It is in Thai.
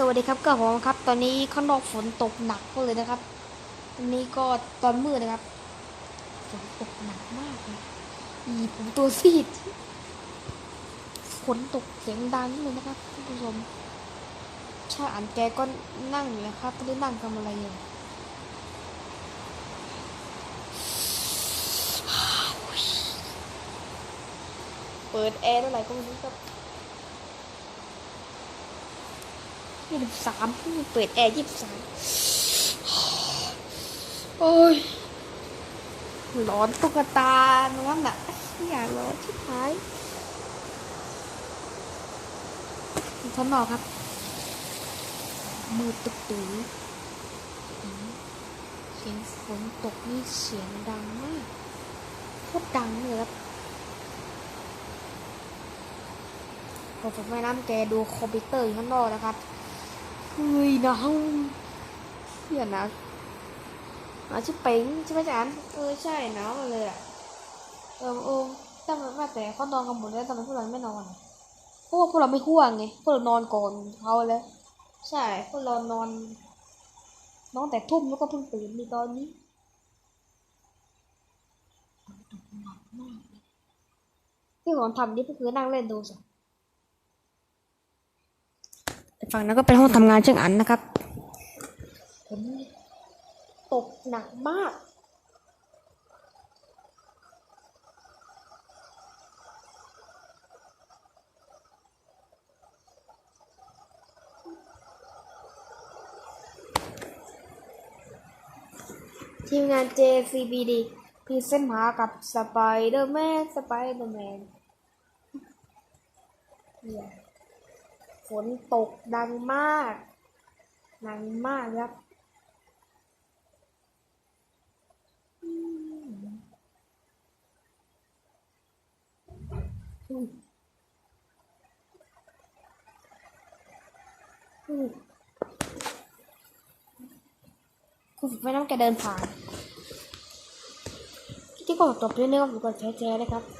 สวัสดีครับก็ผมครับ ตอนนี้ข้างนอกฝนตกหนักเลยนะครับวันนี้ก็ตอนมืดนะครับฝนตกหนักมากเลยอีผมตัวซีดฝนตกเสียงดังเลยนะครับท่านผู้ชมชาอันแกก็นั่งอยู่นะครับไม่ได้นั่งทำอะไรอยู่เปิดแอร์เท่าไหร่ก็ไม่รู้ครับ ยี่สิบสามเปิดแอร์ยี่สิบสามโอ้ยร้อนตุ๊กตาน้อนอะอย่าร้อนชิบหายข้างนอกครับ มือตึกตื้ออืมเสียงฝนตกนี่เสียงดังมากโคตรดังเลยครับพอผมแม่น้ำแกดูคอมพิวเตอร์อยู่ข้างนอกนะครับ เฮ้ยหนาวเหี้ยนะหนาวชิบเป๋งใช่ไหมจ๊ะเออใช่นาวมาเลยอะเออเออแต่ว่แต่เขานอนกันหมดแล้วทำไมพวกเราไม่นอนเพราะว่าพวกเราไม่ห่วงไงพวกเรานอนก่อนเขาแล้วใช่พวกเรานอนนอนแต่ทุ่มแล้วก็เพิ่งตื่นในตอนนี้ที่ผมทำนี่ก็คือนั่งเล่นดูสิแต่ ฝั่งนั้นก็เป็นห้องทำงานเชิงอันนะครับฝนตกหนักมาก ทีมงาน JCBD พรีเซนต์หากับสไปเดอร์แมนสไปเดอร์แมน ฝนตกดังมากดังมากครับอืมอืมคุณไม่ต้องแกเดินผ่านที่ก็จบด้วยเรื่องของการแชร์ๆนะครับ